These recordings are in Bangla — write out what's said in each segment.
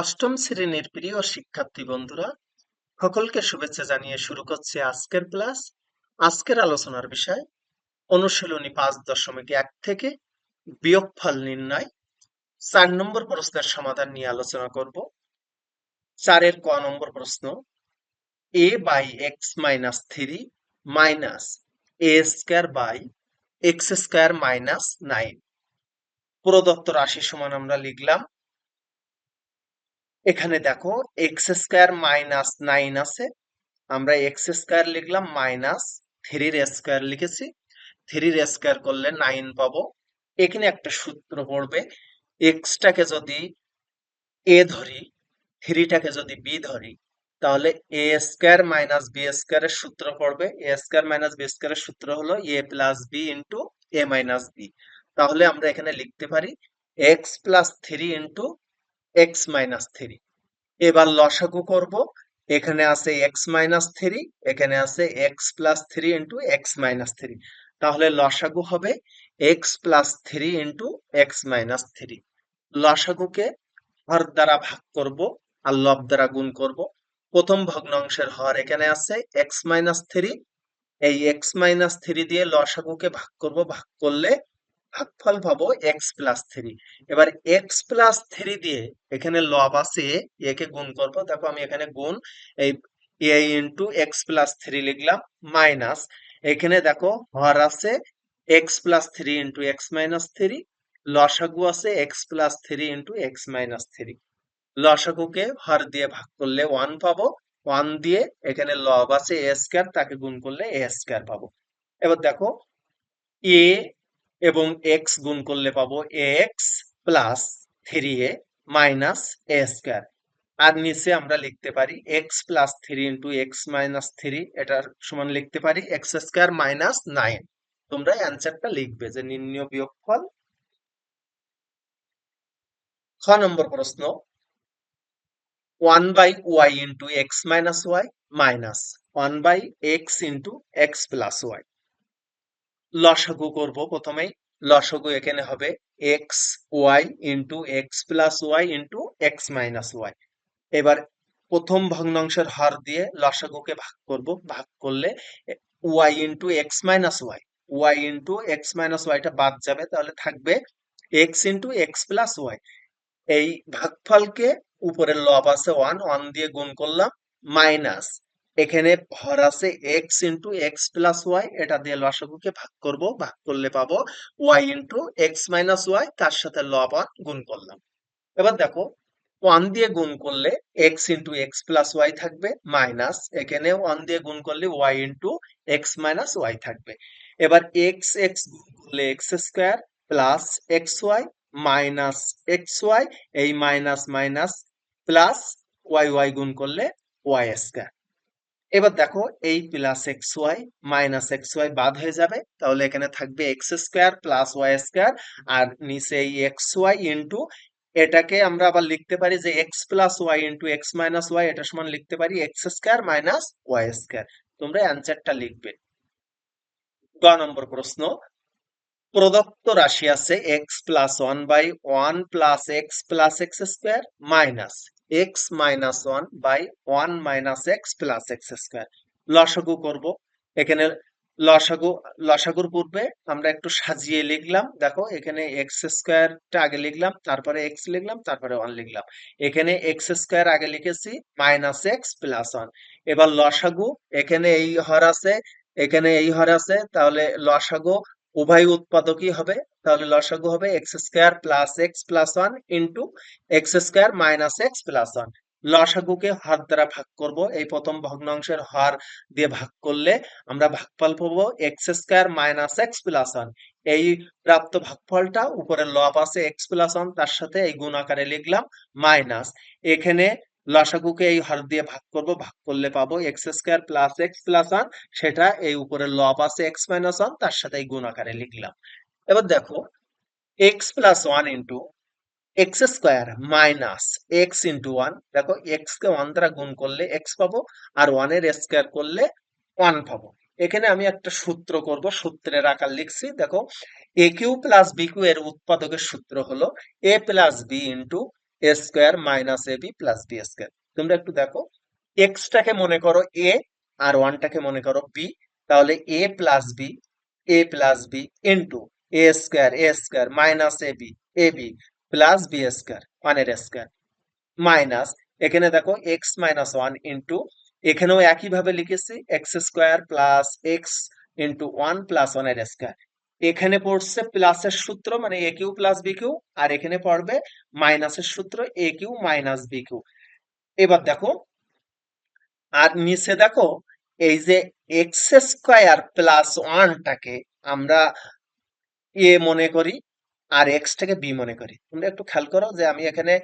অষ্টম শ্রেণির প্রিয় শিক্ষার্থী বন্ধুরা, সকলকে শুভেচ্ছা জানিয়ে শুরু করছে আজকের ক্লাস। আজকের আলোচনার বিষয়, অনুশীলনী পাঁচ দশমিক এক থেকে বিয়োগফল নির্ণয়। চার নম্বর প্রশ্নের সমাধান নিয়ে আলোচনা করব। চারের ক নম্বর প্রশ্ন, A by X minus three minus A square by X square minus nine. প্রদত্ত রাশি সমান আমরা লিখলাম এখানে দেখো এক্স স্কোয়ার মাইনাস নাইন আছে। আমরা এক্স স্কোয়ার লিখলাম মাইনাস থ্রির স্কোয়ার লিখেছি। থ্রির স্কোয়ার করলে নাইন পাবো। এখানে একটা সূত্র পড়বে এক্সটাকে যদি এ ধরি থ্রিটাকে যদি বি ধরি, তাহলে এ স্কোয়ার মাইনাস বি স্কোয়ারের সূত্র পড়বে। এ স্কোয়ার মাইনাস বি স্কোয়ারের সূত্র হলো A plus B into A minus B তাহলে আমরা এখানে লিখতে পারি X plus three into X minus three. এবার লসাগু করব। এখানে আছে এক্স মাইনাস থ্রি, এখানে আছে X plus three into X minus three. তাহলে লসাগু হবে X plus three into X minus three. লসাগুকে হর দ্বারা ভাগ করব আর লব দ্বারা গুণ করব। প্রথম ভগ্নাংশের হর এখানে আছে এক্স মাইনাস থ্রি। এই এক্স মাইনাস থ্রি দিয়ে লসাগুকে ভাগ করব। ভাগ করলে ভাগফল পাবো এক্স প্লাস থ্রি এবার এক্স প্লাস থ্রি দিয়ে এখানে লব আছে একে গুণ করব, দেখো আমি এখানে গুণ, এই A into X plus three লিখলাম মাইনাস এখানে দেখো হর আছে X plus three into X minus three লসাগু আছে X plus three into X minus three লসাগুকে হর দিয়ে ভাগ করলে ওয়ান পাবো ওয়ান দিয়ে এখানে লব আছে এ স্কোয়ার তাকে গুণ করলে এ স্কোয়ার পাবো। এবার দেখো এ এবং এক্স গুণ করলে পাবো X plus three A minus A square আর নিচে আমরা লিখতে পারি X plus three into X minus three এটার সমান লিখতে পারি এক্স স্কোয়ার মাইনাস নাইন তোমরা অ্যান্সারটা লিখবে যে নির্ণয় বিয়োগফল। খ নম্বর প্রশ্ন। One by Y into X minus Y minus one by X into X plus Y লসাগু করব প্রথমেই। লসাগু এখানে হবে X Y into X plus Y into X minus Y এবার প্রথম ভগ্নাংশের হর দিয়ে লসাগুকে ভাগ করব। ভাগ করলে Y into X minus Y Y into X minus ওয়াইটা বাদ যাবে, তাহলে থাকবে X into X plus Y এই ভাগফলকে উপরের লব আছে ওয়ান ওয়ান দিয়ে গুণ করলাম মাইনাস এখানে ভর আছে X into X plus Y এটা দিয়ে লসাগুকে ভাগ করব, ভাগ করলে পাবো Y into X minus Y তার সাথে লব ওয়ান গুণ করলাম। এবার দেখো ওয়ান দিয়ে গুণ করলে X into X plus Y থাকবে মাইনাস এখানে ওয়ান দিয়ে গুণ করলে Y into X minus Y থাকবে। এবার এক্স এক্স গুণ করলে X square plus X Y minus X Y এই minus minus plus Y Y গুণ করলে ওয়াই স্কোয়ার এবার দেখো এই plus X Y minus X Y বাদ হয়ে যাবে। তাহলে এখানে থাকবে X square plus Y square আর নিচে এই এক্স ওয়াই ইন্টু এটাকে আমরা আবার লিখতে পারি যে X plus Y into X minus Y এটা সমান লিখতে পারি X square minus Y square তোমরা অ্যান্সারটা লিখবে। গ নম্বর প্রশ্ন। প্রদত্ত রাশি আছে X plus one by one plus X plus X square minus X minus one by one minus X plus X square লসাগু করব। এখানে লসাগু, লসাগুর পূর্বে আমরা একটু সাজিয়ে লিখলাম। দেখো, এখানে এক্স স্কোয়ারটা আগে লিখলাম, তারপরে এক্স লিখলাম, তারপরে ওয়ান লিখলাম। এখানে এক্স স্কোয়ার আগে লিখেছি মাইনাস এক্স প্লাস ওয়ান এবার লসাগু, এখানে এই হর আছে, এখানে এই হর আছে, তাহলে লসাগু উভয় উৎপাদকই হবে, তাহলে লসাগু হবে X square plus X plus one into X square minus X plus one লসাগুকে হর দ্বারা ভাগ করব, এই প্রথম ভগ্নাংশের হর দিয়ে ভাগ করলে আমরা ভাগফল পাবো X square minus X plus one এই প্রাপ্ত ভাগফলটা উপরে লব আছে এক্স প্লাস ওয়ান তার সাথে এই গুণ আকারে লিখলাম মাইনাস এখানে লসাগুকে এই হর দিয়ে ভাগ করব, ভাগ করলে পাবো X square plus X plus one, সেটা এই উপরে লব আছে এক্স মাইনাস ওয়ান, তার সাথে এই গুণ আকারে লিখলাম। এবার দেখো, X plus one into X square minus X into one, দেখো এক্স কে ওয়ান দ্বারা গুণ করলে এক্স পাবো আর ওয়ানের স্কোয়ার করলে ওয়ান পাবো। এখানে আমি একটা সূত্র করব, সূত্রের আকার লিখছি, দেখো, A cube plus B cube এর উৎপাদকের সূত্র হলো A plus B into A square minus A plus B square তোমরা একটু দেখো এক্সটাকে মনে করো এ আর ওয়ানটাকে মনে করো বি তাহলে A plus B A plus B into A square A square minus A B A B plus B square ওয়ানের স্কোয়ার মাইনাস এখানে দেখো এক্স মাইনাস ওয়ান ইন্টু এখানেও একইভাবে লিখেছি X square plus X into one plus ওয়ানের স্কোয়ার এখানে পড়ছে প্লাসের সূত্র মানে A cube plus B cube আর এখানে পড়বে মাইনাসের সূত্র A cube minus B cube এবার দেখো, আর নিচে দেখো, এই যে এক্স স্কোয়ার প্লাস ওয়ানটাকে আমরা এ মনে করি, আর এক্সটাকে বি মনে করি। তোমরা একটু খেয়াল করো যে আমি এখানে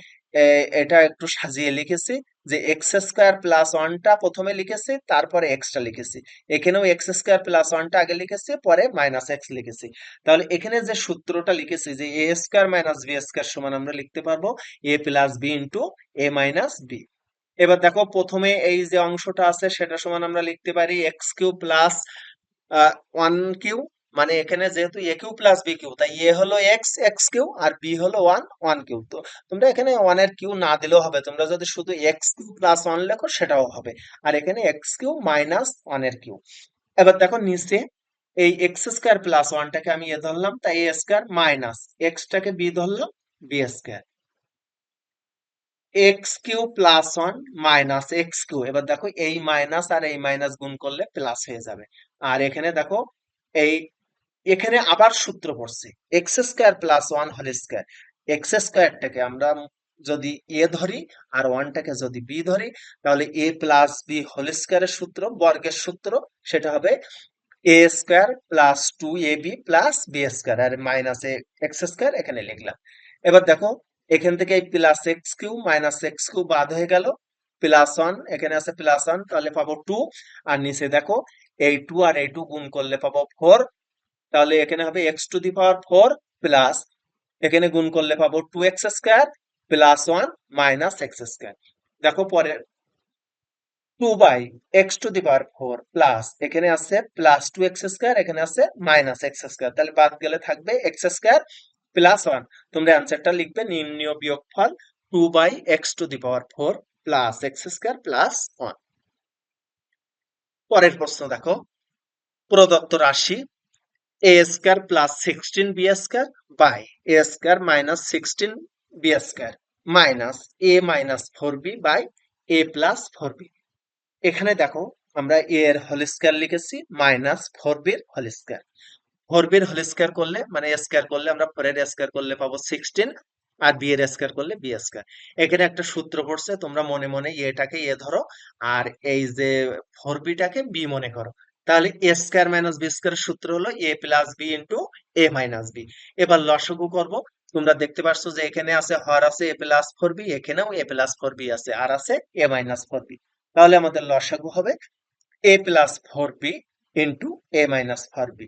এটা একটু সাজিয়ে লিখেছি যে এক্স স্কোয়ার প্লাস ওয়ানটা প্রথমে লিখেছি, তারপরে এক্সটা লিখেছি। এখানেও এক্স স্কোয়ার প্লাস ওয়ানটা আগে লিখেছি, পরে মাইনাস এক্স লিখেছি। তাহলে এখানে যে সূত্রটা লিখেছি যে A square minus B square সমান আমরা লিখতে পারব A plus B into A minus B এবার দেখো, প্রথমে এই যে অংশটা আছে, সেটা সমান আমরা লিখতে পারি X cube plus one cube মানে এখানে যেহেতু A cube plus B cube তাই এ হলো এক্স এক্স কিউ আর বি হলো ওয়ান ওয়ান কিউ তো তোমরা এখানে ওয়ানের কিউ না দিলেও হবে, তোমরা যদি শুধু এক্স কিউ প্লাস ওয়ান লেখো, সেটাও হবে। আর এখানে এক্স কিউ মাইনাস ওয়ানের কিউ এবার দেখো নিচে, এই এক্স স্কোয়ার প্লাস ওয়ানটাকে আমি এ ধরলাম, তাই এ স্কোয়ার মাইনাস এক্সটাকে বি ধরলাম B square X cube plus one minus X cube এবার দেখো এই মাইনাস আর এই মাইনাস গুণ করলে প্লাস হয়ে যাবে। আর এখানে দেখো, এই এখানে আবার সূত্র পড়ছে। X square plus one whole square X স্কোয়ারটাকে আমরা যদি এ ধরি আর ওয়ানটাকে যদি বি ধরি, তাহলে এ প্লাস বি হোল স্কোয়ারের সূত্র, বর্গের সূত্র, সেটা হবে A square plus two A B plus B square R minus A X square এখানে লিখলাম। এবার দেখো, এখান থেকে plus X cube minus X cube বাদ হয়ে গেল। প্লাস ওয়ান এখানে আছে প্লাস ওয়ান তাহলে পাবো টু আর নিচে দেখো, এই টু আর এই টু গুণ করলে পাবো ফোর তাহলে এখানে হবে X to the power four plus এখানে গুণ করলে পাবো two X square plus one minus X square দেখো পরে two by X to the power four plus এখানে আছে প্লাস টু এক্স স্কোয়ার এখানে আছে মাইনাস এক্স স্কোয়ার তাহলে বাদ গেলে থাকবে এক্স স্কোয়ার প্লাস ওয়ান তোমরা অ্যান্সারটা লিখবে নির্ণয় বিয়োগফল two by X to the power four plus X square plus one পরের প্রশ্ন দেখো, প্রদত্ত রাশি A square plus sixteen B square by A square minus sixteen B square minus A minus four B by A plus four B এখানে দেখো, আমরা এ এর হোল স্কোয়ার লিখেছি মাইনাস ফোর বির হোল স্কোয়ার ফোর বির হোল স্কোয়ার করলে মানে স্কোয়ার করলে আমরা ফোরের স্কোয়ার করলে পাবো সিক্সটিন আর বি এর স্কোয়ার করলে বি স্কোয়ার এখানে একটা সূত্র পড়ছে, তোমরা মনে মনে এটাকে এ ধরো আর এই যে ফোর বিটাকে বি মনে করো। তাহলে A square minus B square সূত্র হলো A plus B into A minus B এবার লসগু করব। তোমরা দেখতে পাচ্ছ যে এখানে আছে হর আছে এ প্লাস ফোর বি এখানেও এ প্লাস ফোর বি আছে, আর আছে এ মাইনাস ফোর বি তাহলে আমাদের লসাগু হবে A plus four B into A minus four B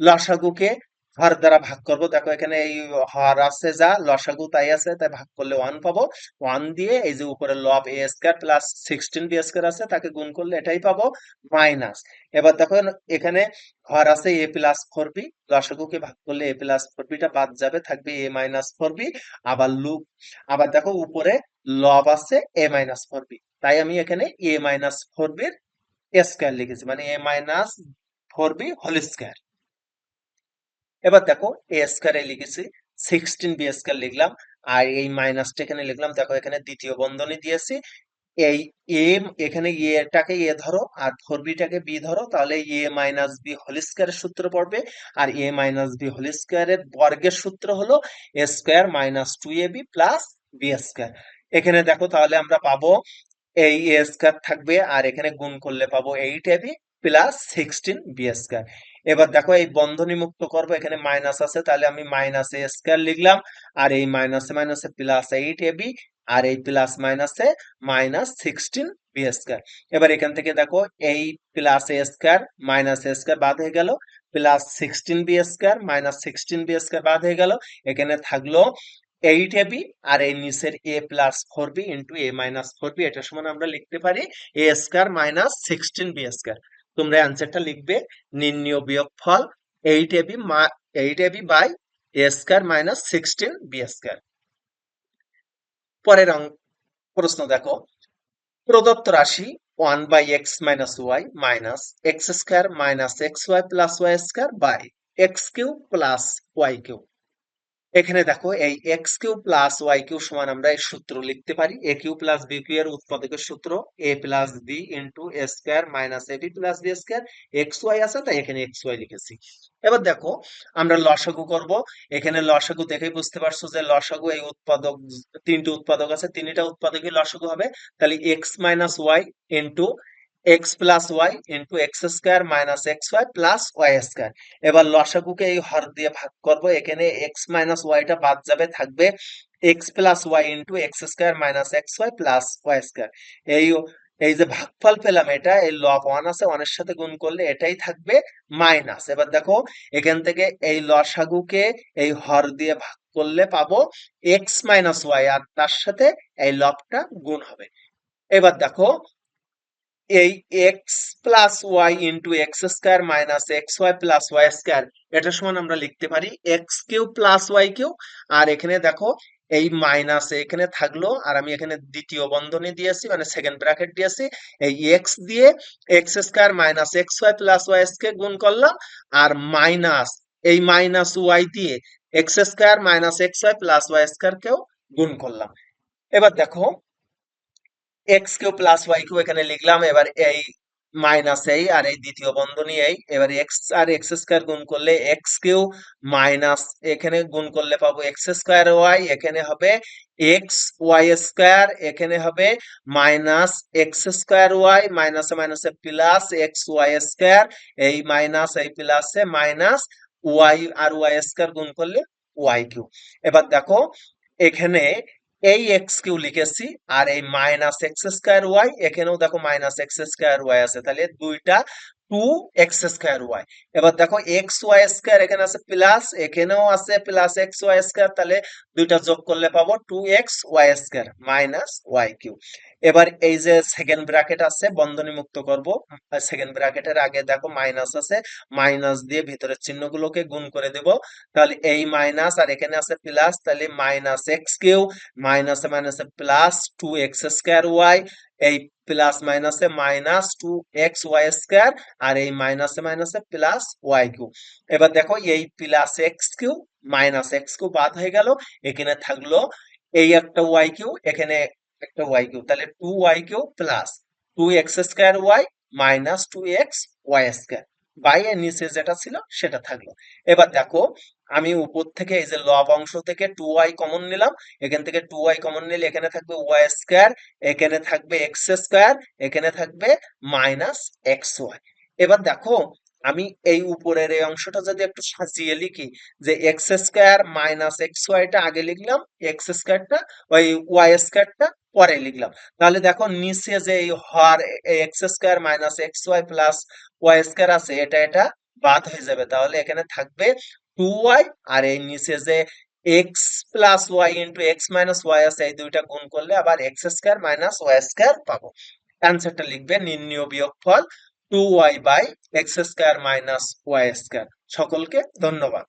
লসাগুকে হর দ্বারা ভাগ করব। দেখো, এখানে এই হর আছে যা লসাগু তাই আছে, তাই ভাগ করলে ওয়ান পাবো। ওয়ান দিয়ে এই যে উপরে লব A square plus sixteen B square আছে, তাকে গুণ করলে এটাই পাবো মাইনাস এবার দেখো, এখানে হর আছে এ প্লাস ফোর বি লসাগুকে ভাগ করলে এ প্লাস ফোর বিটা বাদ যাবে, থাকবে এ মাইনাস ফোর বি আবার লুপ আবার দেখো, উপরে লব আছে এ মাইনাস ফোর বি তাই আমি এখানে এ মাইনাস ফোর বির স্কোয়ার লিখেছি মানে A minus four B whole square এবার দেখো এ স্কোয়ারে লিখেছি সিক্সটিন বি স্কোয়ার লিখলাম, আর এই মাইনাসটা এখানে লিখলাম, দেখো এখানে দ্বিতীয় বন্ধনী দিয়েছি, এই এ এখানে এটাকে এ ধরো, আর ফোর বিটাকে বি ধরো, তাহলে এ মাইনাস বি হোল স্কোয়ারের সূত্র পড়বে, আর এ মাইনাস বি হোল স্কোয়ারের বর্গের সূত্র হলো A square minus two A B plus B square এখানে দেখো তাহলে আমরা পাবো, এই এ স্কোয়ার থাকবে, আর এখানে গুণ করলে পাবো eight A B plus sixteen B square এবার দেখো এই বন্ধনী মুক্ত করব, এখানে মাইনাস আছে, তাহলে আমি মাইনাস এ স্কোয়ার লিখলাম, আর এই মাইনাসে মাইনাসে প্লাস এইট এ বি আর এই প্লাস মাইনাসে মাইনাস সিক্সটিন বি স্কোয়ার এবার এখান থেকে দেখো, এই plus A square minus A square বাদ হয়ে গেল plus sixteen B square minus sixteen B square বাদ হয়ে গেল, এখানে থাকল এইট এ বি আর এই নিচের a plus four b into a minus four b এটার সমান আমরা লিখতে পারি a square minus sixteen b square তোমরা অ্যান্সারটা লিখবে, নির্ণয় বিয়োগফল eight a b eight a b by a square minus sixteen b square পরের প্রশ্ন দেখো। প্রদত্ত রাশি one by x minus y minus x square minus x y plus y square by x cube plus y cube এখানে দেখো এই x cube plus y cube সমান আমরা এই সূত্র লিখতে পারি। A cube plus b cube এর উৎপাদকের সূত্র। A plus b into a square minus a b plus b square x y আছে, তাই এখানে এক্স ওয়াই লিখেছি। এবার দেখো, আমরা লসাগু করব। এখানে লসাগু দেখেই বুঝতে পারছ যে লসাগু এই উৎপাদক, তিনটি উৎপাদক আছে, তিনটা উৎপাদকই লসাগু হবে। তাহলে x minus y into x plus y into x square minus x y plus y square এবার লসাগুকে এই হর দিয়ে ভাগ করব। এখানে এক্স মাইনাস ওয়াইটা বাদ যাবে, থাকবে x plus y into x square minus x y plus y square এই এই যে ভাগফল পেলাম এটা, এই লব ওয়ান আছে ওয়ানের সাথে গুণ করলে এটাই থাকবে মাইনাস এবার দেখো, এখান থেকে এই লসাগুকে এই হর দিয়ে ভাগ করলে পাবো এক্স মাইনাস ওয়াই আর তার সাথে এই লবটা গুণ হবে। এবার দেখো এই x plus y into x square minus x y plus y square এটা সমান আমরা লিখতে পারি x cube plus y cube আর এখানে দেখো এই মাইনাস এখানে থাকল, আর আমি এখানে দ্বিতীয় বন্ধনী দিয়েছি মানে সেকেন্ড ব্র্যাকেট দিয়েছি, এই এক্স দিয়ে x square minus x y plus y কে গুণ করলাম, আর মাইনাস এই মাইনাস ওয়াই দিয়ে x square minus x y plus y square কেও গুণ করলাম। এবার দেখো x cube plus y cube এখানে লিখলাম, এবার এই মাইনাস এই আর এই দ্বিতীয় বন্ধনী এই এবার এক্স আর এক্স স্কোয়ার গুণ করলে এক্স কিউ মাইনাস এখানে গুণ করলে পাবো এক্স স্কোয়ার ওয়াই এখানে হবে এক্স ওয়াই স্কোয়ার এখানে হবে মাইনাস এক্স স্কোয়ার ওয়াই মাইনাসে মাইনাসে প্লাস এক্স ওয়াই স্কোয়ার এই মাইনাস এই প্লাসে মাইনাস ওয়াই আর ওয়াই স্কোয়ার গুণ করলে ওয়াই কিউ এবার দেখো, এখানে এই এক্স কিউ লিখেছি আর এই মাইনাস এক্স স্কোয়ার ওয়াই এখানেও দেখো মাইনাস এক্স স্কোয়ার ওয়াই আছে। তাহলে দুইটা টু এক্স স্কোয়ার এবার দেখো এক্স ওয়াই এখানে আছে প্লাস এখানেও আছে প্লাস এক্স ওয়াই তাহলে দুইটা যোগ করলে পাবো টু এক্স ওয়াই কিউ এবার এই যে সেকেন্ড ব্র্যাকেট আছে বন্ধনী মুক্ত করব সেকেন্ড ব্র্যাকেটের আগে দেখো মাইনাস আছে মাইনাস দিয়ে ভিতরের চিহ্নগুলোকে গুণ করে দেব। তাহলে এই মাইনাস আর এখানে আছে প্লাস তাহলে মাইনাস এক্স কিউ মাইনাসে মাইনাসে plus two x square y এই প্লাস মাইনাসে minus two x y square আর এই মাইনাসে মাইনাসে প্লাস ওয়াই কিউ এবার দেখো এই plus x cube minus x cube বাদ হয়ে গেল, এখানে থাকল এই একটা ওয়াই কিউ এখানে একটা ওয়াই কিউ তাহলে two y cube plus two x square y minus two x y square by এর নিচে যেটা ছিল, সেটা থাকল। এবার দেখো, আমি উপর থেকে এই যে লব অংশ থেকে টু ওয়াই কমন নিলাম, এখান থেকে টু ওয়াই কমন নিলে এখানে থাকবে ওয়াই স্কোয়ার এখানে থাকবে এক্স স্কোয়ার এখানে থাকবে মাইনাস এক্স ওয়াই এবার দেখো, আমি এই উপরের এই অংশটা যদি একটু সাজিয়ে লিখি, যে এক্স স্কোয়ার মাইনাস এক্স ওয়াইটা আগে লিখলাম এক্স স্কোয়ারটা ওই ওয়াই স্কোয়ারটা পরে লিখলাম। তাহলে দেখো নিচে যে এই হর x square minus x y plus y square আছে, এটা এটা বাদ হয়ে যাবে। তাহলে এখানে থাকবে টু ওয়াই আর এই নিচে যে x plus y into x minus y আছে, এই দুইটা গুণ করলে আবার x square minus y square পাবো। অ্যান্সারটা লিখবে নির্ণয় বিয়োগফল two y by x square minus y square সকলকে ধন্যবাদ।